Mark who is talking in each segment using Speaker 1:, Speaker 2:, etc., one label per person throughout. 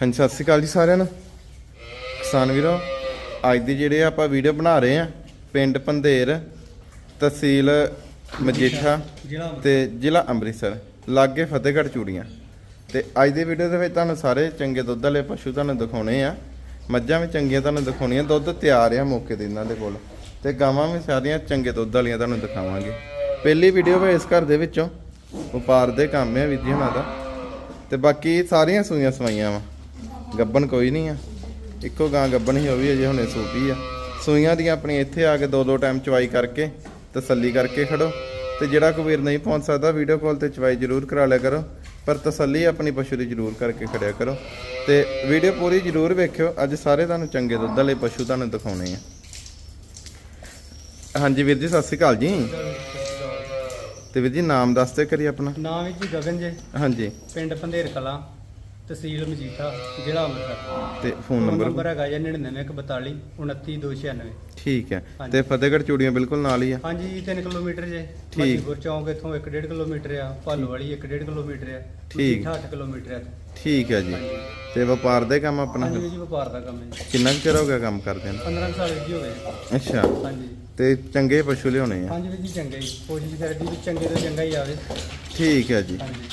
Speaker 1: ਹਾਂਜੀ, ਸਤਿ ਸ਼੍ਰੀ ਅਕਾਲ ਜੀ ਸਾਰਿਆਂ ਨੂੰ। ਕਿਸਾਨ ਵੀਰੋ, ਅੱਜ ਦੀ ਜਿਹੜੇ ਆਪਾਂ ਵੀਡੀਓ ਬਣਾ ਰਹੇ ਆ ਪਿੰਡ ਪੰਧੇਰ, ਤਹਿਸੀਲ ਮਜੀਠਾ
Speaker 2: ਜ਼ਿਲ੍ਹਾ
Speaker 1: ਤੇ ਜ਼ਿਲ੍ਹਾ ਅੰਮ੍ਰਿਤਸਰ, ਲਾਗੇ ਫਤਿਹਗੜ੍ਹ ਚੂੜੀਆਂ। ਤੇ ਅੱਜ ਦੀ ਵੀਡੀਓ ਦੇ ਵਿੱਚ ਤੁਹਾਨੂੰ ਸਾਰੇ ਚੰਗੇ ਦੁੱਧ ਵਾਲੇ ਪਸ਼ੂ ਤੁਹਾਨੂੰ ਦਿਖਾਉਣੇ ਆ। ਮੱਝਾਂ ਵੀ ਚੰਗੀਆਂ ਤੁਹਾਨੂੰ ਦਿਖਾਉਣੀਆਂ, ਦੁੱਧ ਤਿਆਰ ਆ ਮੌਕੇ ਤੇ ਇਹਨਾਂ ਦੇ ਕੋਲ। ਤੇ ਗਾਵਾਂ ਵੀ ਸਾਰੀਆਂ ਚੰਗੇ ਦੁੱਧ ਵਾਲੀਆਂ ਤੁਹਾਨੂੰ ਦਿਖਾਵਾਂਗੇ। ਪਹਿਲੀ ਵੀਡੀਓ ਵੇ ਇਸ ਘਰ ਦੇ ਵਿੱਚੋਂ, ਵਪਾਰ ਦੇ ਕੰਮ ਆ ਵਿਧੀ ਜੀ ਹੁਣਾਂ ਦਾ। ਤੇ ਬਾਕੀ ਸਾਰੀਆਂ ਸੂਈਆਂ ਸਵਾਈਆਂ ਵਾ। ਗੱਬਣ ਕੋਈ ਨਹੀਂ ਆ। ਇੱਕੋ ਗਾਂ ਗੱਬਣ ਹੀ ਹੋਈ ਅਜੇ ਹੁਣੇ ਸੂਪੀ ਆ। ਸੂਈਆਂ ਦੀਆਂ ਆਪਣੀ ਇੱਥੇ ਆ ਕੇ ਦੋ ਦੋ ਟਾਈਮ ਚਵਾਈ ਕਰਕੇ ਤਸੱਲੀ ਕਰਕੇ ਖੜੋ। ਤੇ ਜਿਹੜਾ ਕੋਈ ਵੀਰ ਨਹੀਂ ਪਹੁੰਚ ਸਕਦਾ ਵੀਡੀਓ ਕਾਲ ਤੇ ਚਵਾਈ ਜ਼ਰੂਰ ਕਰਾ ਲਿਆ ਕਰੋ। ਪਰ ਤਸੱਲੀ ਆਪਣੀ ਪਸ਼ੂ ਦੀ ਜ਼ਰੂਰ ਕਰਕੇ ਖੜਿਆ ਕਰੋ। ਤੇ ਵੀਡੀਓ ਪੂਰੀ ਜ਼ਰੂਰ ਵੇਖਿਓ। ਅੱਜ ਸਾਰੇ ਤੁਹਾਨੂੰ ਚੰਗੇ ਦੁੱਧ ਵਾਲੇ ਪਸ਼ੂ ਤੁਹਾਨੂੰ ਦਿਖਾਉਣੇ ਆ। ਹਾਂਜੀ ਵੀਰ ਜੀ ਸਤਿ ਸ਼੍ਰੀ ਅਕਾਲ ਜੀ। ਤੇ ਵੀਰ ਜੀ ਨਾਮ ਦੱਸ ਤੇ ਕਰੀ ਆਪਣਾ।
Speaker 2: ਨਾਮ ਜੀ ਗਗਨ ਜੇ।
Speaker 1: ਹਾਂਜੀ।
Speaker 2: ਪਿੰਡ ਪੰਧੇਰ ਕਲਾਂ। ਤਹਿਸੀਲ ਮਜੀਠਾ ਜ਼ਿਲ੍ਹਾ ਅੰਮ੍ਰਿਤਸਰ।
Speaker 1: ਤੇ ਫੋਨ ਨੰਬਰ?
Speaker 2: ਨੰਬਰ ਹੈਗਾ ਜੀ 9942 29296
Speaker 1: ਠੀਕ ਹੈ। ਤੇ ਫਤਿਹਗੜ੍ਹ ਚੂੜੀਆਂ ਬਿਲਕੁਲ ਨਾਲ ਹੀ ਆ?
Speaker 2: ਹਾਂਜੀ 3 ਕਿਲੋਮੀਟਰ ਜੇ।
Speaker 1: ਠੀਕ।
Speaker 2: ਮਜੀਪੁਰ ਚੌਂਕ ਇਥੋਂ 1.5 ਕਿਲੋਮੀਟਰ ਆ ਭਾਲੂ ਵਾਲੀ 1.5 ਕਿਲੋਮੀਟਰ ਆ
Speaker 1: ਠੀਕ।
Speaker 2: ਮਜੀਠਾ 8 ਕਿਲੋਮੀਟਰ ਆ
Speaker 1: ਠੀਕ ਹੈ ਜੀ। ਤੇ ਵਪਾਰ ਦੇ ਕੰਮ ਆਪਣਾ?
Speaker 2: ਹਾਂਜੀ ਜੀ ਵਪਾਰ ਦਾ ਕੰਮ ਹੈ ਜੀ।
Speaker 1: ਕਿੰਨਾ ਕੁ ਚਿਰ ਹੋ ਗਿਆ ਕੰਮ ਕਰਦੇ ਨੂੰ?
Speaker 2: 15 ਸਾਲ ਜੀ ਹੋ ਗਏ।
Speaker 1: ਅੱਛਾ।
Speaker 2: ਹਾਂਜੀ।
Speaker 1: ਤੇ ਚੰਗੇ ਪਸ਼ੂ ਲਿਆਉਣੇ ਆ?
Speaker 2: ਹਾਂਜੀ ਵੀਰ ਜੀ ਚੰਗਾ ਜੀ। ਕੋਸ਼ਿਸ਼ ਕਰਦੀ ਵੀ ਚੰਗੇ ਤੋਂ ਚੰਗਾ ਹੀ ਆਵੇ।
Speaker 1: ਠੀਕ ਹੈ ਜੀ।
Speaker 2: ਹਾਂਜੀ।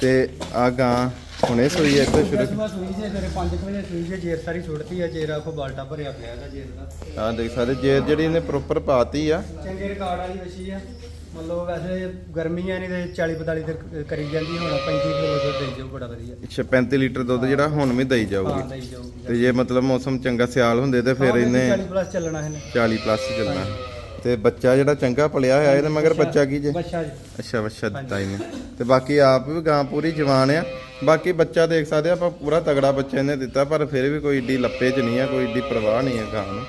Speaker 1: ਤੇ ਆ ਗਾਂ ਹੁਣੇ ਸੋਈ ਹੈ ਇੱਥੇ ਸ਼ੁਰੂ
Speaker 2: ਦਸਵਾਂ ਸੂਈ ਜੇ ਤੇਰੇ 5 ਵਜੇ ਸੂਈ ਜੇ ਜੇਰ ਸਾਰੀ ਛੁੱਟਦੀ ਆ ਜੇਰਾ ਕੋ ਬਾਲਟਾ ਭਰਿਆ ਪਿਆ ਇਹਦਾ ਜੇਰ ਦਾ।
Speaker 1: ਆ ਦੇਖ ਸਕਦੇ ਜੇ ਜਿਹੜੀ ਇਹਨੇ ਪ੍ਰੋਪਰ ਪਾਤੀ ਆ।
Speaker 2: ਚੰਗੇ ਰਿਕਾਰਡ ਵਾਲੀ ਵਸ਼ੀ ਆ। ਮਤਲਬ ਵੈਸੇ ਗਰਮੀ ਆ ਨਹੀਂ ਤੇ 40 42 ਤੇ ਕਰੀ ਜਾਂਦੀ ਹੁਣ 35 ਕਿਲੋ ਦੁੱਧ ਦੇਈ ਜਾਓ ਬੜਾ ਵਧੀਆ।
Speaker 1: ਅੱਛਾ 35 ਲੀਟਰ ਦੁੱਧ ਜਿਹੜਾ ਹੁਣ ਵੀ ਦਈ
Speaker 2: ਹਾਂ
Speaker 1: ਜਾਊਗੀ
Speaker 2: ਦੇਈ ਜਾਊਗੀ।
Speaker 1: ਤੇ ਜੇ ਮਤਲਬ ਮੌਸਮ ਚੰਗਾ ਸਿਆਲ ਹੁੰਦੇ ਤੇ ਫਿਰ ਇਹਨੇ
Speaker 2: 40 ਪਲੱਸ ਚੱਲਣਾ ਇਹਨੇ।
Speaker 1: 40 ਪਲੱਸ ਚੱਲਣਾ। ਤੇ ਬੱਚਾ ਜਿਹੜਾ ਚੰਗਾ ਪਲਿਆ ਹੋਇਆ ਇਹਦੇ ਮਗਰ ਬੱਚਾ ਕੀ ਜੇ?
Speaker 2: ਬੱਚਾ ਜੀ।
Speaker 1: ਅੱਛਾ ਬੱਚਾ ਦਿੱਤਾ ਇਹਨੇ। ਤੇ ਬਾਕੀ ਆਪ ਵੀ ਗਾਂ ਪੂਰੀ ਜਵਾਨ ਆ। ਬਾਕੀ ਬੱਚਾ ਦੇਖ ਸਕਦੇ ਆ ਆਪਾਂ ਪੂਰਾ ਤਗੜਾ ਬੱਚਾ ਇਹਨੇ ਦਿੱਤਾ ਪਰ ਫਿਰ ਵੀ ਕੋਈ ਏਡੀ ਲੱਪੇ 'ਚ ਨਹੀਂ ਆ ਕੋਈ ਏਡੀ ਪਰਵਾਹ ਨਹੀਂ ਆ ਗਾਂ ਨੂੰ।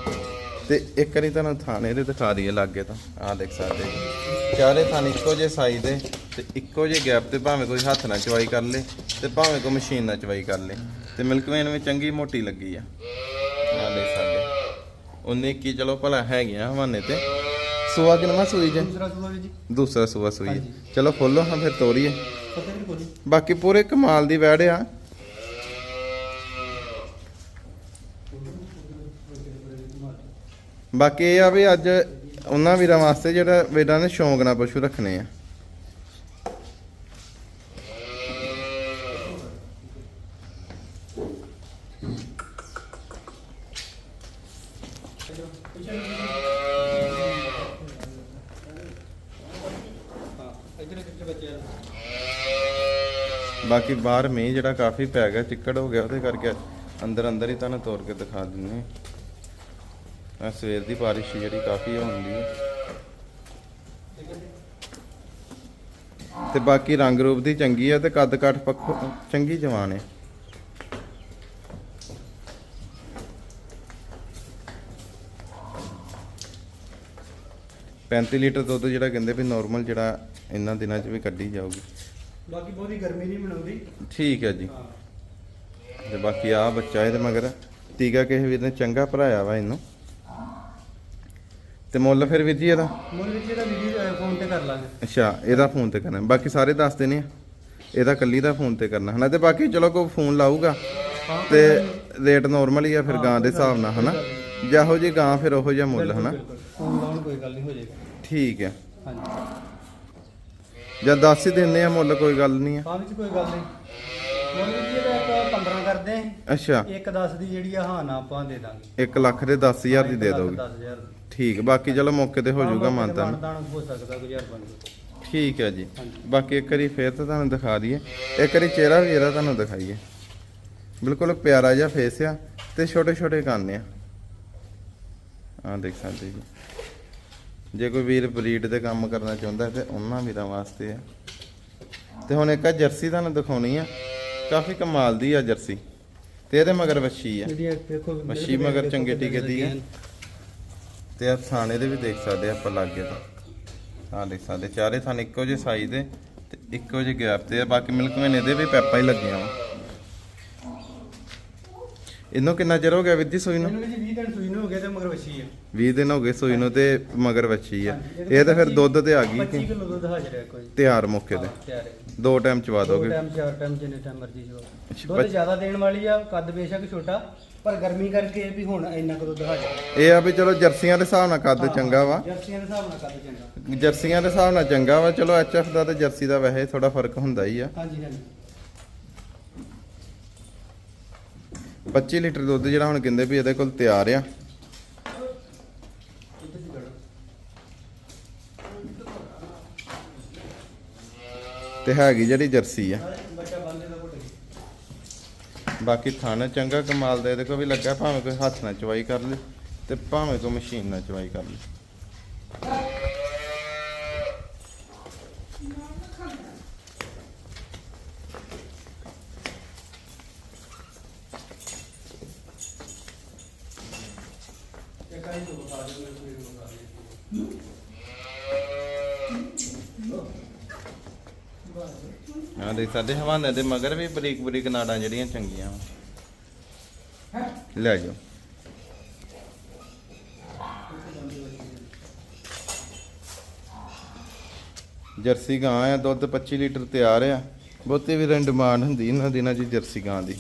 Speaker 1: ਤੇ ਇੱਕ ਵਾਰੀ ਤੁਹਾਨੂੰ ਥਾਣੇ ਦੇ ਦਿਖਾ ਦਈਏ ਲਾਗੇ ਤਾਂ। ਆਹ ਦੇਖ ਸਕਦੇ ਜੀ ਚਾਰੇ ਥਾਂ ਇੱਕੋ ਜੇ ਸਾਈਜ਼ ਦੇ ਤੇ ਇੱਕੋ ਜੇ ਗੈਪ ਤੇ ਭਾਵੇਂ ਕੋਈ ਹੱਥ ਨਾਲ ਚਵਾਈ ਕਰ ਲੇ ਤੇ ਭਾਵੇਂ ਕੋਈ ਮਸ਼ੀਨ ਨਾਲ ਚਵਾਈ ਕਰ ਲੇ। ਤੇ ਮਿਲਕ ਵੇਨ ਵੀ ਚੰਗੀ ਮੋਟੀ ਲੱਗੀ ਆ। ਆਹ ਦੇਖ ਸਕਦੇ ਉਹਨੇ ਕੀ ਚਲੋ ਭਲਾ ਹੈਗੀਆਂ ਹਵਾਨੇ ਤੇ। ਸੂਆ ਕਿਨਵਾ ਸੂਈ ਜੇ?
Speaker 2: ਦੂਸਰਾ ਸੂਆ ਵੀ ਜੀ।
Speaker 1: ਦੂਸਰਾ ਸੂਆ ਸੂਈ ਹੈ।
Speaker 2: ਹਾਂਜੀ।
Speaker 1: ਚਲੋ ਖੋਲੋ ਹਾਂ ਫਿਰ ਤੋਰੀਏ।
Speaker 2: ਪਤਾ ਨਹੀਂ ਕੋਈ
Speaker 1: ਬਾਕੀ ਪੂਰੇ ਕਮਾਲ ਦੀ ਵੈੜ ਆ। ਬਾਕੀ ਇਹ ਆ ਵੀ ਅੱਜ ਉਹਨਾਂ ਵੀਰਾਂ ਵਾਸਤੇ ਜਿਹੜਾ ਵੀਰਾਂ ਨੇ ਸ਼ੌਂਕ ਨਾਲ ਪਸ਼ੂ ਰੱਖਣੇ ਆ
Speaker 2: ਹਾਂ ਇਧਰ ਕਿੱਥੇ ਬੱਚੇ ਆ
Speaker 1: ਬਾਕੀ ਬਾਹਰ ਮੀਂਹ ਜਿਹੜਾ ਕਾਫੀ ਪੈ ਗਿਆ ਚਿੱਕੜ ਹੋ ਗਿਆ ਉਹਦੇ ਕਰਕੇ ਅੰਦਰ ਅੰਦਰ ਹੀ ਤੁਹਾਨੂੰ ਤੋੜ ਕੇ ਦਿਖਾ ਦਿੰਨੇ ਆ ਸਵੇਰ ਦੀ ਬਾਰਿਸ਼ ਜਿਹੜੀ ਕਾਫੀ ਹੁੰਦੀ ਹੈ। ਤੇ ਬਾਕੀ ਰੰਗ ਰੂਪ ਦੀ ਚੰਗੀ ਹੈ ਤੇ ਕੱਦ ਕਾਠ ਪੱਖੋਂ ਚੰਗੀ ਜਵਾਨ ਹੈ। ਪੈਂਤੀ ਲੀਟਰ ਦੁੱਧ ਜਿਹੜਾ ਕਹਿੰਦੇ ਵੀ ਨਾਰਮਲ ਜਿਹੜਾ ਇਹਨਾਂ ਦਿਨਾਂ 'ਚ ਵੀ ਕੱਢੀ ਜਾਊਗੀ।
Speaker 2: ਬਾਕੀ ਬਹੁਤੀ ਗਰਮੀ ਨਹੀਂ ਮਨਾਉਂਦੀ।
Speaker 1: ਠੀਕ ਹੈ ਜੀ। ਤੇ ਬਾਕੀ ਆ ਬੱਚਾ ਇਹਦੇ ਮਗਰ ਟੀਕਾ ਕਿਸੇ ਵੀਰ ਨੇ ਚੰਗਾ ਭਰਾਇਆ ਵਾ ਇਹਨੂੰ। ਤੇ ਮੁੱਲ ਫਿਰ ਵੀਰ ਜੀ ਇਹਦਾ?
Speaker 2: ਮੁੱਲ ਵਿੱਚ ਇਹਦਾ ਵੀਡੀਓ ਫੋਨ ਤੇ ਕਰ ਲਾਂਗੇ।
Speaker 1: ਅੱਛਾ ਇਹਦਾ ਫੋਨ ਤੇ ਕਰਨਾ। ਬਾਕੀ ਸਾਰੇ ਦੱਸ ਦੇਣੇ ਆ। ਇਹਦਾ ਕੱਲੀ ਦਾ ਫੋਨ ਤੇ ਕਰਨਾ ਹਨਾ? ਤੇ ਬਾਕੀ ਚਲੋ ਕੋਈ ਫੋਨ ਲਾਊਗਾ। ਤੇ ਰੇਟ ਨਾਰਮਲ ਹੀ ਆ ਫਿਰ ਗਾਂ ਦੇ ਹਿਸਾਬ ਨਾਲ ਹਨਾ? ਜਿਹੋ ਜੀ ਗਾਂ ਫਿਰ ਉਹੋ ਜਿਹਾ ਮੁੱਲ ਹਨਾ?
Speaker 2: ਕੋਈ ਗੱਲ ਨਹੀਂ ਹੋ ਜਾਏਗਾ।
Speaker 1: ਠੀਕ ਹੈ।
Speaker 2: ਹਾਂਜੀ।
Speaker 1: ਜਾਂ ਦੱਸ ਹੀ ਦਿੰਦੇ ਆ ਮੁੱਲ ਕੋਈ ਗੱਲ ਨਹੀਂ ਆ।
Speaker 2: ਹਾਂ ਵਿੱਚ ਕੋਈ ਗੱਲ ਨਹੀਂ। ਮੁੱਲ ਵਿੱਚ ਇਹਦਾ ਆਪਾਂ 15 ਕਰਦੇ ਆਂ।
Speaker 1: ਅੱਛਾ।
Speaker 2: ਇੱਕ 10 ਦੀ ਜਿਹੜੀ ਆ ਹਾਂ ਨਾ ਆਪਾਂ ਦੇ ਦਾਂਗੇ।
Speaker 1: 1 ਲੱਖ ਦੇ 10000 ਦੀ ਦੇ ਦੋਗੇ।
Speaker 2: 10000
Speaker 1: ਠੀਕ ਬਾਕੀ ਚਲੋ ਮੌਕੇ ਤੇ ਹੋ ਜਾਊਗਾ ਮਾਨਤਾ
Speaker 2: ਮਾਨਤਾਨ। ਹੋ ਸਕਦਾ ਗੁਜ਼ਾਰ ਬਣ ਜਾਊ
Speaker 1: ਠੀਕ ਹੈ ਜੀ।
Speaker 2: ਹਾਂਜੀ।
Speaker 1: ਬਾਕੀ ਇੱਕ ਵਾਰੀ ਫੇਰ ਤਾਂ ਤੁਹਾਨੂੰ ਦਿਖਾ ਦਈਏ। ਇੱਕ ਵਾਰੀ ਚਿਹਰਾ ਵੀ ਇਹਦਾ ਤੁਹਾਨੂੰ ਦਿਖਾਈਏ। ਬਿਲਕੁਲ ਪਿਆਰਾ ਜਿਹਾ ਫੇਸ ਆ ਤੇ ਛੋਟੇ ਛੋਟੇ ਕੰਨ ਆ। ਆ ਦੇਖ ਸਕਦੇ ਜੀ। ਜੇ ਕੋਈ ਵੀਰ ਬਰੀਡ ਦੇ ਕੰਮ ਕਰਨਾ ਚਾਹੁੰਦਾ ਤੇ ਉਹਨਾਂ ਵੀਰਾਂ ਵਾਸਤੇ ਆ ਤੇ ਹੁਣ ਇੱਕ ਆ ਜਰਸੀ ਤੁਹਾਨੂੰ ਦਿਖਾਉਣੀ ਆ। ਕਾਫੀ ਕਮਾਲ ਦੀ ਆ ਜਰਸੀ। ਤੇ ਇਹਦੇ ਮਗਰ ਵੱਛੀ ਆ। ਮੱਛੀ ਮਗਰ ਚੰਗੇ ਟੀਕੇ ਦੀ ਹੈ। ਤੇ ਆ ਥਾਣੇ ਦੇ ਵੀ ਦੇਖ ਸਕਦੇ ਆ ਆਪਾਂ ਲਾਗੇ ਤਾਂ। ਆ ਦੇਖ ਸਕਦੇ ਚਾਰੇ ਥਾਣੇ ਇੱਕੋ ਜਿਹੇ ਸਾਈਜ਼ ਦੇ ਤੇ ਇੱਕੋ ਜਿਹੇ ਗੈਪ ਤੇ ਆ। ਬਾਕੀ ਮਿਲਕ ਮੈਨ ਇਹਦੇ ਵੀ ਪੈਪਾ ਹੀ ਲੱਗੀਆਂ ਵਾ। ਇਹਨੂੰ ਕਿੰਨਾ ਚਿਰ ਹੋ ਗਿਆ ਜੀ ਸੂਈ ਨੂੰ?
Speaker 2: ਇਹਨੂੰ ਵੀ ਜੀ 20 ਦਿਨ ਸੂਈ ਨੂੰ ਹੋ ਗਏ ਤੇ ਮਗਰ ਵੱਛੀ ਆ।
Speaker 1: 20 ਦਿਨ ਹੋ ਗਏ ਸੂਈ ਨੂੰ ਤੇ ਮਗਰ ਵੱਛੀ ਆ। ਇਹ ਤਾਂ ਫਿਰ
Speaker 2: 25
Speaker 1: ਦੁੱਧ ਤੇ ਆ ਗਈ
Speaker 2: 25 ਕਿਲੋ ਦੁੱਧ ਹਾਜ਼ਰ ਹੈ ਕੋਈ।
Speaker 1: ਤਿਆਰ ਮੌਕੇ ਤੇ।
Speaker 2: ਹਾਂ, ਤਿਆਰ ਹੈ।
Speaker 1: ਦੋ ਟਾਈਮ ਚਵਾ
Speaker 2: ਦੋ
Speaker 1: ਦੋਗੇ?
Speaker 2: ਟਾਈਮ ਚਾਰ ਟਾਈਮ ਜਿੰਨੇ ਟਾਈਮ ਮਰਜ਼ੀ ਜੋ
Speaker 1: ਅੱਛਾ,
Speaker 2: ਦੁੱਧ
Speaker 1: ਪੱਚ-
Speaker 2: ਜ਼ਿਆਦਾ ਦੇਣ ਵਾਲੀ ਆ ਕੱਦ ਬੇਸ਼ੱਕ ਛੋਟਾ ਪਰ ਗਰਮੀ ਕਰਕੇ ਇਹ ਵੀ ਹੁਣ ਇੰਨਾ ਕੁ ਦੁੱਧ ਹਾਜ਼ਰ ਹੈ।
Speaker 1: ਇਹ ਆ ਵੀ ਚਲੋ ਜਰਸੀਆਂ ਦੇ ਹਿਸਾਬ ਨਾਲ ਕੱਦ ਚੰਗਾ ਵਾ।
Speaker 2: ਜਰਸੀਆਂ ਦੇ ਹਿਸਾਬ ਨਾਲ ਕੱਦ ਚੰਗਾ।
Speaker 1: ਜਰਸੀਆਂ ਦੇ ਹਿਸਾਬ ਨਾਲ ਚੰਗਾ ਵਾ। ਚਲੋ ਐਚਐਫ ਦਾ ਤੇ ਜਰਸੀ ਦਾ ਵੈਸੇ ਥੋੜਾ ਫ਼ਰਕ ਹੁੰਦਾ ਹੀ ਆ।
Speaker 2: ਹਾਂਜੀ ਹਾਂਜੀ।
Speaker 1: 25 ਲੀਟਰ ਦੁੱਧ ਜਿਹੜਾ ਹੁਣ ਕਹਿੰਦੇ ਵੀ ਇਹਦੇ ਕੋਲ ਤਿਆਰ ਆ। ਤੇ ਹੈਗੀ ਜਿਹੜੀ ਜਰਸੀ ਆ। ਬਾਕੀ ਥਣ ਚੰਗਾ ਕਮਾਲ ਦਾ ਇਹਦੇ ਕੋਲ ਵੀ ਲੱਗਾ, ਭਾਵੇਂ ਕੋਈ ਹੱਥ ਨਾਲ ਚਵਾਈ ਕਰ ਲੇ ਤੇ ਭਾਵੇਂ ਕੋਈ ਮਸ਼ੀਨ ਨਾਲ ਚਵਾਈ ਕਰ ਲੇ।
Speaker 2: ਤੋਂ ਬਤਾ ਬਤਾ
Speaker 1: ਆ ਦੇਖ ਸਾਡੇ ਹਵਾਨੇ ਦੇ ਮਗਰ ਵੀ ਬਰੀਕ ਬਰੀਕ ਨਾੜਾਂ ਜਿਹੜੀਆਂ ਚੰਗੀਆਂ ਵਾ। ਲੈ ਜਾਓ। ਜਰਸੀ ਗਾਂ ਆ ਦੁੱਧ 25 ਲੀਟਰ ਤਿਆਰ ਆ। ਬਹੁਤੀ ਵੀ ਰਨ ਡਿਮਾਂਡ ਹੁੰਦੀ ਇਹਨਾਂ ਦਿਨਾਂ 'ਚ ਜਰਸੀ ਗਾਂ ਦੀ।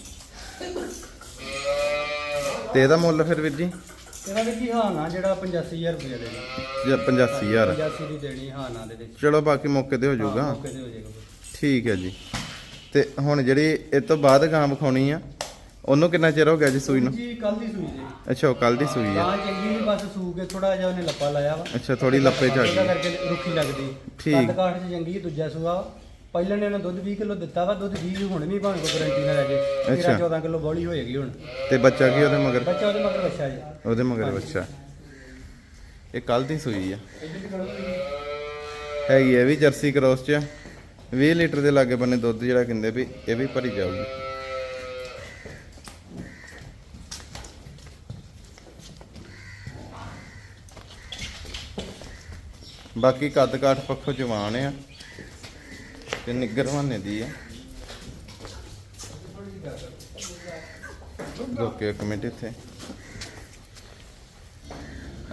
Speaker 1: ਤੇ ਇਹਦਾ ਮੁੱਲ ਫਿਰ ਵੀਰ ਜੀ?
Speaker 2: ਇਹਦਾ ਵੀ ਕੀ ਹਾਂ ਨਾ ਜਿਹੜਾ 85000 ਰੁਪਏ ਦੇ
Speaker 1: ਜਾਂ 85000
Speaker 2: 85 ਦੀ ਦੇਣੀ ਹਾਂ ਨਾ ਦੇ ਵਿੱਚ।
Speaker 1: ਚਲੋ ਬਾਕੀ ਮੌਕੇ ਤੇ ਹੋ ਜਾਊਗਾ।
Speaker 2: ਮੌਕੇ ਤੇ ਹੋ ਜਾਏਗਾ
Speaker 1: ਠੀਕ ਹੈ ਜੀ। ਤੇ ਹੁਣ ਜਿਹੜੀ ਇਹ ਤੋਂ ਬਾਅਦ ਗਾਂ ਵਿਖਾਉਣੀ ਆ ਉਹਨੂੰ ਕਿੰਨਾ ਚਿਰ ਹੋ ਗਿਆ ਜੀ ਸੂਈ ਨੂੰ?
Speaker 2: ਜੀ ਕੱਲ ਦੀ ਸੂਈ ਜੀ।
Speaker 1: ਅੱਛਾ ਉਹ ਕੱਲ ਦੀ ਸੂਈ ਆ।
Speaker 2: ਗਾਂ ਚੰਗੀ ਨਹੀਂ ਬਸ ਸੂ ਕੇ ਥੋੜਾ ਜਿਹਾ ਉਹਨੇ ਲੱਪਾ ਲਾਇਆ ਵਾ।
Speaker 1: ਅੱਛਾ ਥੋੜੀ ਲੱਪੇ ਚ ਆ
Speaker 2: ਉਹਦਾ
Speaker 1: ਗਈ।
Speaker 2: ਕਰਕੇ ਰੁੱਖੀ ਲੱਗਦੀ।
Speaker 1: ਠੀਕ।
Speaker 2: ਕੱਦ ਕਾਠ ਚ ਚੰਗੀ ਦੂਜਾ ਸੂਆ ਪਹਿਲਾਂ ਨੇ ਉਹਨੇ ਦੁੱਧ 20 ਕਿਲੋ ਦਿੱਤਾ ਵਾ ਦੁੱਧ 20 ਹੁਣ ਵੀ ਭਾਵੇਂ ਕੋਈ ਗਰੰਟੀ ਨਾ ਲੈ ਜੇ। 13
Speaker 1: ਅੱਛਾ।
Speaker 2: 14 ਕਿਲੋ ਬੋਲੀ ਹੋਏਗੀ ਹੁਣ।
Speaker 1: ਤੇ ਬੱਚਾ ਕੀ ਉਹਦੇ ਮਗਰ?
Speaker 2: ਬੱਚਾ ਉਹਦੇ ਮਗਰ ਬੱਚਾ ਜੀ।
Speaker 1: ਉਹਦੇ ਮਗਰ ਬੱਚਾ। ਇਹ ਕੱਲ ਦੀ ਸੂਈ ਆ। ਹੈਗੀ ਇਹ ਵੀ ਜਰਸੀ ਕ੍ਰੋਸ ਚ। ਆ। 20 ਲੀਟਰ ਦੇ ਲਾਗੇ ਬੰਨੇ ਦੁੱਧ ਜਿਹੜਾ ਕਹਿੰਦੇ ਵੀ ਇਹ ਵੀ ਭਰੀ ਜਾਊਗੀ। ਬਾਕੀ ਕੱਦ ਕਾਠ ਪੱਖੋਂ ਜਵਾਨ ਆ। ਤੇ ਨਿੱਗਰ ਬਹਾਨੇ ਦੀ ਹੈ ਰੋਕੇ ਇੱਕ ਮਿੰਟ ਇੱਥੇ।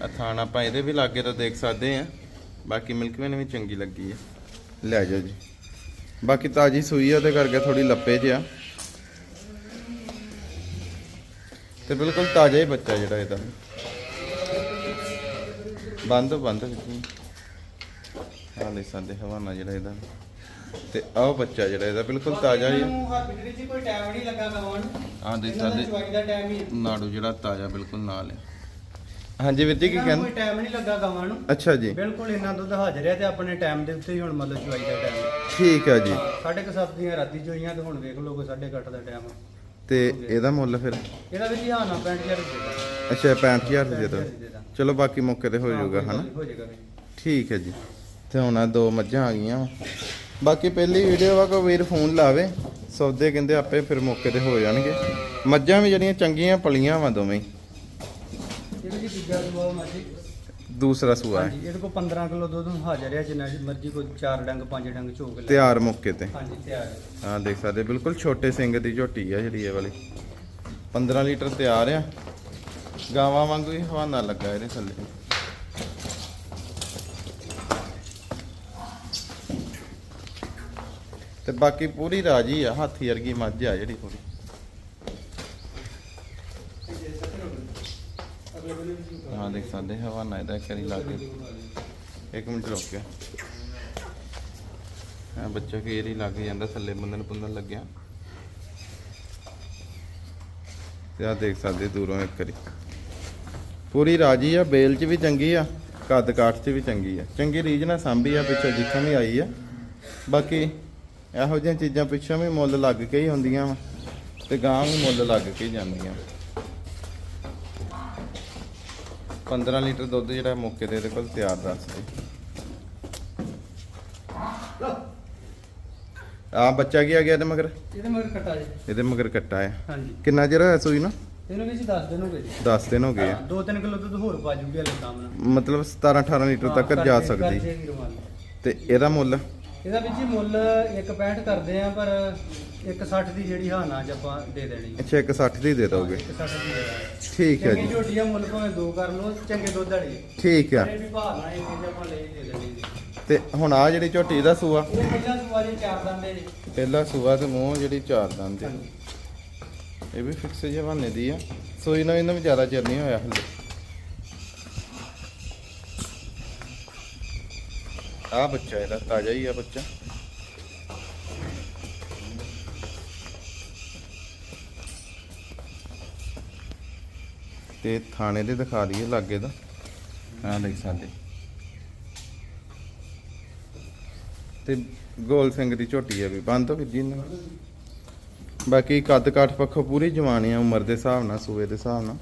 Speaker 1: ਆ ਥਾਣ ਆਪਾਂ ਇਹਦੇ ਵੀ ਲਾਗੇ ਤਾਂ ਦੇਖ ਸਕਦੇ ਆ। ਬਾਕੀ ਮਿਲਕਵੇ ਵੀ ਚੰਗੀ ਲੱਗੀ ਹੈ ਲੈ ਜਾਓ ਜੀ। ਬਾਕੀ ਤਾਜੀ ਸੂਈ ਆ, ਉਹਦੇ ਕਰਕੇ ਥੋੜੀ ਲੱਪੇ ਜਿਹਾ ਤੇ ਬਿਲਕੁਲ ਤਾਜ਼ਾ ਹੀ ਬੱਚਾ ਜਿਹੜਾ ਇਹਦਾ। ਬੰਦ ਬੰਦ। ਆ ਲੈ ਸਾਡੇ ਹਵਾਨਾ ਜਿਹੜਾ ਇਹਦਾ। ਤੇ ਆਹ ਬੱਚਾ ਜਿਹੜਾ ਇਹਦਾ ਬਿਲਕੁਲ ਤਾਜ਼ਾ ਹੀ ਆ।
Speaker 2: ਇਹਨੂੰ ਹੱਥ ਵਿੱਚ ਕੋਈ ਟਾਈਮ ਨਹੀਂ ਲੱਗਾ ਗਾਉਣ
Speaker 1: ਆਹ ਦੇ
Speaker 2: ਇਹਨਾਂ ਦਾ
Speaker 1: ਸਾਡੇ
Speaker 2: ਚਵਾਈ ਦਾ ਟਾਈਮ ਹੀ
Speaker 1: ਨਾੜੂ ਜਿਹੜਾ ਤਾਜ਼ਾ ਬਿਲਕੁਲ ਨਾਲ ਹੈ। ਹਾਂਜੀ ਵੀਰ ਜੀ ਕੀ
Speaker 2: ਇਹਨਾਂ ਨੂੰ
Speaker 1: ਕਹਿੰਦੇ?
Speaker 2: ਕੋਈ ਟਾਈਮ ਨਹੀਂ ਲੱਗਾ ਗਾਵਾਂ ਨੂੰ।
Speaker 1: ਅੱਛਾ ਜੀ।
Speaker 2: ਬਿਲਕੁਲ ਇੰਨਾ ਦੁੱਧ ਹਾਜ਼ਰ ਹੈ ਤੇ ਆਪਣੇ ਟਾਈਮ ਦੇ ਉੱਤੇ ਹੀ ਹੁਣ ਮਤਲਬ ਚਵਾਈ ਦਾ ਟਾਈਮ
Speaker 1: ਠੀਕ ਹੈ ਜੀ।
Speaker 2: ਸਾਢੇ ਕੁ ਸੱਤ ਦੀਆਂ ਰਾਤੀ ਚੋਈਆਂ ਤੇ ਹੁਣ ਵੇਖ ਲਓ ਕੋਈ ਸਾਢੇ ਕੁ ਅੱਠ ਦਾ ਟਾਈਮ
Speaker 1: ਤੇ ਇਹਦਾ ਮੁੱਲ ਫਿਰ?
Speaker 2: ਇਹਦਾ ਵੀ ਜੀ ਹਾਂ ਨਾ 65000 ਰੁਪਏ ਦਾ।
Speaker 1: ਅੱਛਾ 65000 ਦੇ। ਦੋ
Speaker 2: 65,000 ਦੇ ਦਾਂ।
Speaker 1: ਚਲੋ ਬਾਕੀ ਮੌਕੇ ਤੇ ਹੋ ਜਾਊਗਾ ਹਨਾ?
Speaker 2: ਹੋ ਜਾਏਗਾ ਵੀ।
Speaker 1: ਠੀਕ ਹੈ ਜੀ। ਤੇ ਹੁਣ ਆਹ ਦੋ ਮੱਝਾਂ ਆ ਗਈਆਂ। ਵਾਂ। ਬਾਕੀ ਪਹਿਲੀ ਵੀਡੀਓ ਵਾ ਕੋਈ ਵੀਰ ਫੋਨ ਲਾਵੇ ਸੌਦੇ ਕਹਿੰਦੇ ਆਪੇ ਫਿਰ ਮੌਕੇ ਤੇ ਹੋ ਜਾਣਗੇ। ਮੱਝਾਂ ਵੀ ਜਿਹੜੀਆਂ ਚੰਗੀਆਂ ਪਲੀਆਂ ਵਾ ਦੋਵੇਂ। ਹੀ।
Speaker 2: ਇਹਦੇ ਜੀ ਦੂਜਾ ਸੂਆ ਮਾਜੀ
Speaker 1: ਦੂਸਰਾ ਸੂਆ ਹੈ।
Speaker 2: ਇਹਦੇ ਕੋਲ 15 ਕਿਲੋ ਦੁੱਧ ਹਾਜ਼ਰ ਹੈ ਜਿੰਨਾ ਮਰਜ਼ੀ ਕੋਈ ਚਾਰ ਡੰਗ ਪੰਜ ਡੰਗ ਝੋਕ ਲੈ।
Speaker 1: ਤਿਆਰ ਮੌਕੇ ਤੇ।
Speaker 2: ਹਾਂਜੀ ਤਿਆਰ। ਹੈ
Speaker 1: ਹਾਂ ਦੇਖ ਸਕਦੇ ਬਿਲਕੁਲ ਛੋਟੇ ਸਿੰਘ ਦੀ ਝੋਟੀ ਆ ਜਿਹੜੀ ਇਹ ਵਾਲੀ। 15 ਲੀਟਰ ਤਿਆਰ ਆ। ਗਾਵਾਂ ਵਾਂਗੂ ਹੀ ਹਵਾਨਾ ਲੱਗਾ ਇਹਦੇ ਥੱਲੇ। ਤੇ ਬਾਕੀ ਪੂਰੀ ਰਾਜੀ ਆ, ਹਾਥੀ ਵਰਗੀ ਮੱਝ ਆ ਜਿਹੜੀ ਪੂਰੀ ਹਾਂ, ਦੇਖ ਸਕਦੇ ਹਵਾਨਾ ਇਹਦਾ ਕਰੀ ਲਾ ਕੇ। ਇੱਕ ਮਿੰਟ ਰੁਕ ਗਿਆ। ਹਾਂ, ਬੱਚਾ ਫੇਰ ਹੀ ਲੱਗ ਜਾਂਦਾ, ਥੱਲੇ ਬੰਦਨ ਪੁੰਦਨ ਲੱਗਿਆ। ਤੇ ਆ ਦੇਖ ਸਕਦੇ ਦੂਰੋਂ ਇੱਕ ਵਾਰੀ। ਪੂਰੀ ਰਾਜੀ ਆ, ਬੇਲ ਚ ਵੀ ਚੰਗੀ ਆ, ਕੱਦ ਕਾਠ ਚ ਵੀ ਚੰਗੀ ਆ। ਚੰਗੀ ਰੀਝ ਨਾਲ ਸਾਂਭੀ ਆ, ਪਿੱਛੇ ਜਿੱਥੋਂ ਵੀ ਆਈ ਆ। ਬਾਕੀ ਇਹੋ ਜਿਹੀਆਂ ਚੀਜ਼ਾਂ ਪਿੱਛੋਂ ਵੀ ਮੁੱਲ ਲੱਗ ਕੇ ਹੀ ਹੁੰਦੀਆਂ ਵਾ ਤੇ ਗਾਂ ਵੀ ਮੁੱਲ ਲੱਗ ਕੇ ਹੀ ਜਾਂਦੀਆਂ। 15 ਲੀਟਰ ਦੁੱਧ ਜਿਹੜਾ ਮੌਕੇ ਤੇ ਇਹਦੇ ਕੋਲ ਤਿਆਰ ਦੱਸ ਜੀ ਆ ਬੱਚਾ ਕੀ ਆ ਗਿਆ ਇਹਦੇ ਮਗਰ?
Speaker 2: ਇਹਦੇ ਮਗਰ ਕਟਾ ਜੀ।
Speaker 1: ਇਹਦੇ ਮਗਰ ਕੱਟਾ ਆ
Speaker 2: ਹਾਂਜੀ।
Speaker 1: ਕਿੰਨਾ ਚਿਰ ਹੋਇਆ ਸੂਈ ਨੂੰ?
Speaker 2: ਇਹਨੂੰ ਵੀ ਜੀ ਦੱਸ ਦਿਨ ਹੋ ਗਏ ਜੀ।
Speaker 1: 10 ਦਿਨ ਹੋ ਗਏ ਆ।
Speaker 2: 2-3 ਕਿਲੋ ਦੁੱਧ ਹੋਰ ਪਾ ਜੂਗੀ ਹਲੇ ਕੰਮ ਨਾਲ
Speaker 1: ਮਤਲਬ 17 18 ਲੀਟਰ ਤੱਕ ਜਾ ਸਕਦੀ। ਤੇ ਇਹਦਾ ਮੁੱਲ?
Speaker 2: ਇਹਦਾ ਵੀ ਜੀ ਮੁੱਲ 1.65 ਕਰਦੇ ਆ ਪਰ 160 ਦੀ ਜਿਹੜੀ ਹਾਂ ਨਾ ਅੱਜ ਆਪਾਂ ਦੇ ਦੇਣੀ। ਹੈ
Speaker 1: ਅੱਛਾ 160 ਦੀ ਦੇ ਦੋਗੇ।
Speaker 2: 160 ਦੀ ਦੇ ਦਾਂਗੇ।
Speaker 1: ਠੀਕ ਹੈ
Speaker 2: ਚੰਗੀ
Speaker 1: ਜੀ
Speaker 2: ਝੋਟੀ ਆ ਮੁੱਲ ਭਾਵੇਂ ਦੋ ਕਰ ਲਓ ਚੰਗੇ ਦੁੱਧ ਵਾਲੀ।
Speaker 1: ਠੀਕ ਆ।
Speaker 2: ਇਹ ਵੀ ਨਾਲ ਇਹ ਚੀਜ਼ ਆਪਾਂ ਲੈ ਹੀ ਦੇ ਦੇਣੀ ਜੀ।
Speaker 1: ਤੇ ਹੁਣ ਆ ਜਿਹੜੀ ਝੋਟੀ ਦਾ ਸੂਆ?
Speaker 2: ਇਹ ਪਹਿਲਾਂ ਸਵਾਰੀ ਚਾਰ ਦੰਦੇ ਜੀ।
Speaker 1: ਪਹਿਲਾ ਸੂਆ ਤੇ ਮੂੰਹ ਜਿਹੜੀ ਚਾਰ ਦੰਦ।
Speaker 2: ਹਾਂਜੀ।
Speaker 1: ਇਹ ਵੀ ਫਿਕਸ ਜਵਾਨੇ ਦੀ ਆ। ਸੋਈ ਨਾ ਇਹਨਾਂ ਵੀ ਜ਼ਿਆਦਾ ਚਿਰ ਨਹੀਂ ਹੋਇਆ ਹਲੇ। ਆ ਬੱਚਾ ਇਹਦਾ, ਤਾਜ਼ਾ ਹੀ ਆ ਬੱਚਾ। ਤੇ ਥਾਣੇ ਦੇ ਦਿਖਾ ਦਈਏ ਲਾਗੇ ਦਾ। ਆ ਦੇਖ ਸਾਡੇ। ਤੇ ਗੋਲ ਸਿੰਘ ਦੀ ਝੋਟੀ ਆ ਵੀ, ਬੰਦ ਹੋ ਵੀ ਜੀ ਇਹਨਾਂ ਨਾਲ। ਬਾਕੀ ਕੱਦ ਕਾਠ ਪੱਖੋਂ ਪੂਰੀ ਜਵਾਨ ਆ, ਉਮਰ ਦੇ ਹਿਸਾਬ ਨਾਲ, ਸੂਏ ਦੇ ਹਿਸਾਬ ਨਾਲ।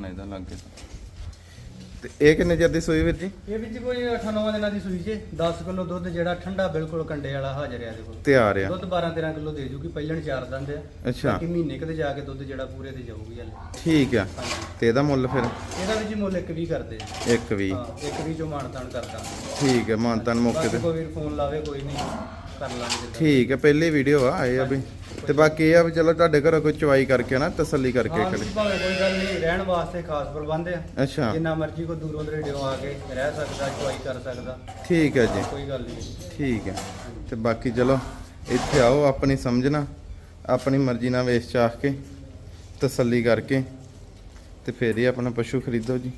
Speaker 1: ਹਵਾਨਾ ਇਹਦਾ ਲੱਗ ਗਿਆ। ਤੇ ਇਹ ਕਿੰਨੇ ਚਿਰ ਦੀ ਸੂਈ ਵੀਰ ਜੀ?
Speaker 2: ਇਹ ਵਿੱਚ ਕੋਈ 8-9 ਦਿਨਾਂ ਦੀ ਸੂਈ ਜੇ 10 ਕਿਲੋ ਦੁੱਧ ਜਿਹੜਾ ਠੰਡਾ ਬਿਲਕੁਲ ਕੰਡੇ ਵਾਲਾ ਹਾਜ਼ਰ ਆ ਇਹਦੇ ਕੋਲ।
Speaker 1: ਤਿਆਰ ਆ।
Speaker 2: ਦੁੱਧ 12-13 ਕਿਲੋ ਦੇ ਜੂਗੀ ਪਹਿਲਣ ਚਾਰ ਦੰਦ ਆ।
Speaker 1: ਅੱਛਾ।
Speaker 2: ਬਾਕੀ ਮਹੀਨੇ ਕਦੇ ਜਾ ਕੇ ਦੁੱਧ ਜਿਹੜਾ ਪੂਰੇ ਤੇ ਜਾਊਗੀ ਹਲੇ।
Speaker 1: ਠੀਕ ਆ। ਤੇ ਇਹਦਾ ਮੁੱਲ ਫਿਰ?
Speaker 2: ਇਹਦਾ ਵਿੱਚ ਮੁੱਲ ਇੱਕ ਵੀ ਕਰਦੇ ਆ।
Speaker 1: ਇੱਕ ਵੀ
Speaker 2: ਹਾਂ ਇੱਕ ਵੀ ਚੋਂ ਮਾਨਤਾਨ ਕਰਦਾ।
Speaker 1: ਠੀਕ ਹੈ ਮਾਨਤਨ ਮੌਕੇ ਤੇ।
Speaker 2: ਕੋਈ ਵੀਰ ਫੋਨ ਲਾਵੇ ਕੋਈ ਨਹੀਂ ਕਰ ਲਾਂਗੇ।
Speaker 1: ਠੀਕ ਹੈ ਪਹਿਲੀ ਵੀਡੀਓ ਆ ਇਹ ਆ ਵੀ। ਤੇ ਬਾਕੀ ਇਹ ਆ ਵੀ ਚਲੋ ਤੁਹਾਡੇ ਘਰੋਂ ਕੋਈ ਚਵਾਈ ਕਰਕੇ ਨਾ ਤਸੱਲੀ ਕਰਕੇ
Speaker 2: ਹਾਂ
Speaker 1: ਕਰੇ
Speaker 2: ਵੀ ਭਾਵੇਂ ਕੋਈ ਗੱਲ ਨਹੀਂ ਰਹਿਣ ਵਾਸਤੇ ਖਾਸ ਪ੍ਰਬੰਧ ਆ।
Speaker 1: ਅੱਛਾ।
Speaker 2: ਜਿੰਨਾ ਮਰਜ਼ੀ ਕੋ ਦੂਰੋਂ ਦਰੇਡਿਓਂ ਆ ਕੇ ਰਹਿ ਸਕਦਾ ਚੁਆਈ ਕਰ ਸਕਦਾ।
Speaker 1: ਠੀਕ ਹੈ ਜੀ।
Speaker 2: ਕੋਈ ਗੱਲ ਨਹੀਂ।
Speaker 1: ਠੀਕ ਹੈ ਤੇ ਬਾਕੀ ਚਲੋ ਇੱਥੇ ਆਓ ਆਪਣੀ ਸਮਝਣਾ ਆਪਣੀ ਮਰਜ਼ੀ ਨਾਲ ਵੇਚ ਚਾਹ ਕੇ ਤਸੱਲੀ ਕਰਕੇ ਤੇ ਫੇਰ ਹੀ ਆਪਣਾ ਪਸ਼ੂ ਖਰੀਦੋ ਜੀ।